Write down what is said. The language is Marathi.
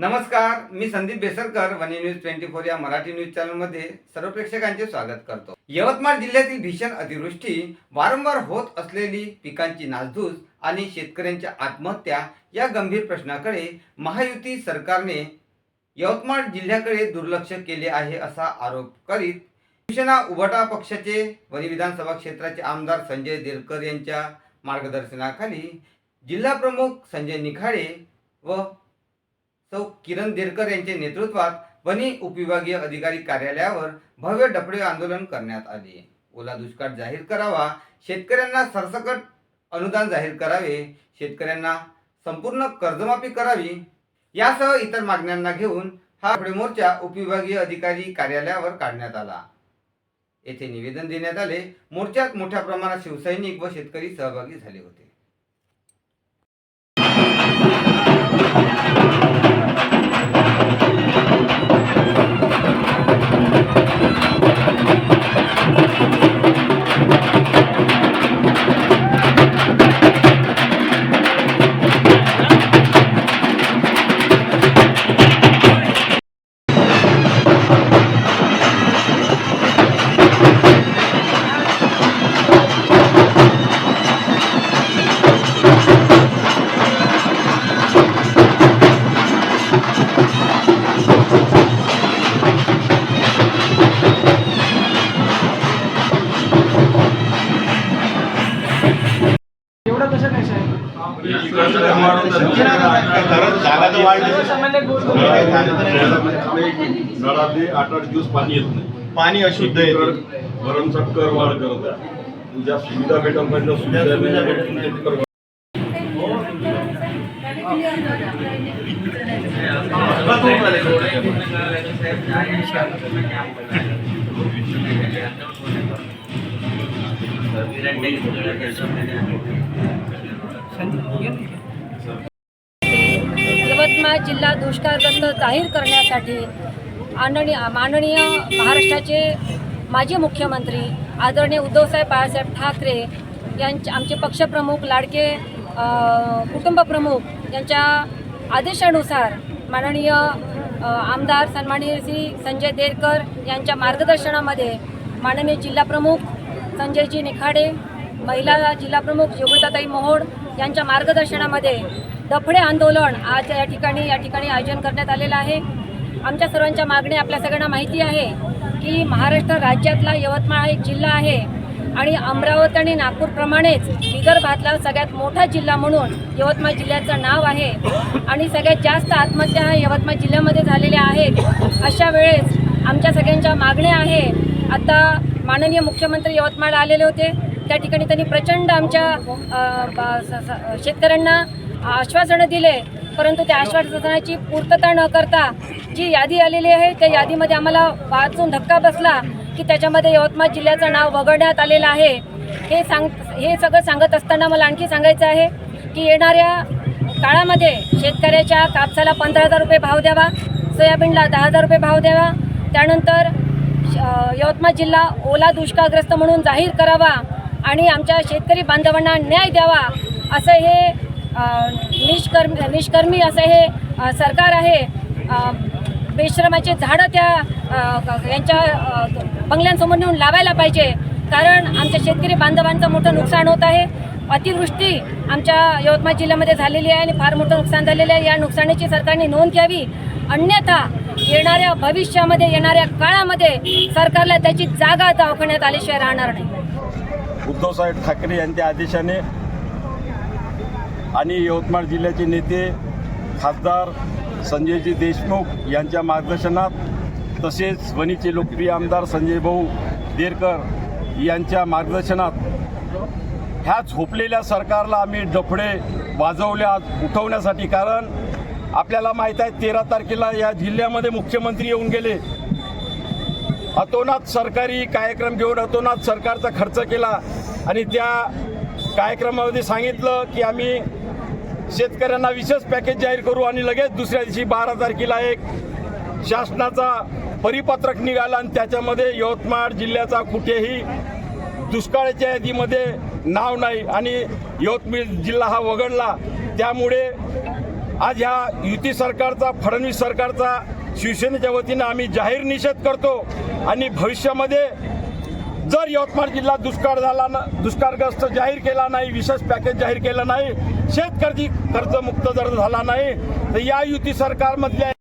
नमस्कार मी संदीप बेसरकर वनी न्यूज ट्वेंटी फोर या मराठी न्यूज चॅनलमध्ये सर्व प्रेक्षकांचे स्वागत करतो. यवतमाळ जिल्ह्यातील भीषण अतिवृष्टी वारंवार होत असलेली पिकांची नासधूस आणि शेतकऱ्यांच्या आत्महत्या या गंभीर प्रश्नाकडे महायुती सरकारने यवतमाळ जिल्ह्याकडे दुर्लक्ष केले आहे असा आरोप करीत शिवसेना उभटा पक्षाचे वनी विधानसभा क्षेत्राचे आमदार संजय देरकर यांच्या मार्गदर्शनाखाली जिल्हा प्रमुख संजय निखाडे व किरण देरकर यांच्या नेतृत्वात वनी उपविभागीय अधिकारी कार्यालयावर भव्य डफडे आंदोलन करण्यात आले. ओला दुष्काळ जाहीर करावा शेतकऱ्यांना सरसकट अनुदान जाहीर करावे शेतकऱ्यांना संपूर्ण कर्जमाफी करावी यासह इतर मागण्यांना घेऊन हा डफडे मोर्चा उपविभागीय अधिकारी कार्यालयावर काढण्यात आला. येथे निवेदन देण्यात आले मोर्चात मोठ्या प्रमाणात शिवसैनिक व शेतकरी सहभागी झाले होते. नळातले आठ आठ दिवस पाणी येत नाही. पाणी अशुद्ध भरमसाठ कर वाढ करत आहे ज्या सुविधा भेटत नाही त्या सुविधा नाही. यवतमाळ जिल्हा दुष्काळग्रस्त जाहीर करण्यासाठी माननीय माननीय महाराष्ट्राचे माजी मुख्यमंत्री आदरणीय उद्धवसाहेब बाळासाहेब ठाकरे यांचे आमचे पक्षप्रमुख लाडके कुटुंबप्रमुख यांच्या आदेशानुसार माननीय आमदार सन्माननीय श्री संजय देरकर यांच्या मार्गदर्शनामध्ये माननीय जिल्हाप्रमुख संजयजी निखाडे महिला जिल्हाप्रमुख योगिताताई मोहोड यांच्या मार्गदर्शनामध्ये दफडे आंदोलन आज या ठिकाणी या ठिकाणी आयोजन करण्यात आलेलं आहे. आमच्या सर्वांच्या मागण्या आपल्या सगळ्यांना माहिती आहे की महाराष्ट्र राज्यातला यवतमाळ हा एक जिल्हा आहे आणि अमरावती आणि नागपूरप्रमाणेच विदर्भातला सगळ्यात मोठा जिल्हा म्हणून यवतमाळ जिल्ह्याचं नाव आहे. आणि सगळ्यात जास्त आत्महत्या ह्या यवतमाळ जिल्ह्यामध्ये झालेल्या आहेत. अशा वेळेस आमच्या सगळ्यांच्या मागण्या आहे. आता माननीय मुख्यमंत्री यवतमाळ आलेले होते. त्या ठिकाणी त्यांनी प्रचंड आमच्या शेतकऱ्यांना आश्वासनं दिले. परंतु त्या आश्वासनाची पूर्तता न करता जी यादी आलेली आहे त्या यादीमध्ये आम्हाला वाचून धक्का बसला की त्याच्यामध्ये यवतमाळ जिल्ह्याचं नाव वगळण्यात आलेलं आहे. हे सांग हे सगळं सांगत असताना मला आणखी सांगायचं आहे की येणाऱ्या काळामध्ये शेतकऱ्याच्या कापसाला पंधरा हजार रुपये भाव द्यावा सोयाबीनला दहा हजार रुपये भाव द्यावा त्यानंतर श- यवतमाळ जिल्हा ओला दुष्काळग्रस्त म्हणून जाहीर करावा आणि आमच्या शेतकरी बांधवांना न्याय द्यावा असं हे निष्कर्म निष्कर्मी असं हे सरकार आहे. बेश्रमाचे झाडं त्या यांच्या बंगल्यांसमोर नेऊन लावायला पाहिजे. कारण आमच्या शेतकरी बांधवांचं मोठं नुकसान होत आहे. अतिवृष्टी आमच्या यवतमाळ जिल्ह्यामध्ये झालेली आहे आणि फार मोठं नुकसान झालेलं आहे. या नुकसानीची सरकारने नोंद घ्यावी. अन्यथा येणाऱ्या भविष्यामध्ये येणाऱ्या काळामध्ये सरकारला त्याची जागा दवाखान्यात आल्याशिवाय राहणार नाही. उद्धवसाहेब ठाकरे यांच्या आदेशाने आणि यवतमाळ जिल्ह्याचे नेते खासदार संजयजी देशमुख यांच्या मार्गदर्शनात तसेच वणीचे लोकप्रिय आमदार संजय भाऊ देरकर यांच्या मार्गदर्शनात ह्या झोपलेल्या सरकारला आम्ही डफडे वाजवले आज उठवण्यासाठी. कारण आपल्याला माहीत आहे तेरा तारखेला या जिल्ह्यामध्ये मुख्यमंत्री येऊन गेले. अतोनात सरकारी कार्यक्रम घेऊन अतोनात सरकारचा खर्च केला आणि त्या कार्यक्रमामध्ये सांगितलं की आम्ही शेतकऱ्यांना विशेष पॅकेज जाहीर करू आणि लगेच दुसऱ्या दिवशी बारा तारखेला एक शासनाचा परिपत्रक निघाला आणि त्याच्यामध्ये यवतमाळ जिल्ह्याचा कुठेही दुष्काळाच्या यादीमध्ये नाव नाही आणि यवतमाळ जिल्हा हा वगळला. त्यामुळे आज ह्या युती सरकारचा फडणवीस सरकारचा शिवसेनेच्या वतीनं आम्ही जाहीर निषेध करतो. आणि भविष्यामध्ये जर यवतमाळ जिल्हा दुष्काळ झाला ना दुष्काळग्रस्त जाहीर केला नाही विशेष पॅकेज जाहीर केलं नाही शेतकरी कर्जमुक्त जर झाला नाही तर या युती सरकारमधल्या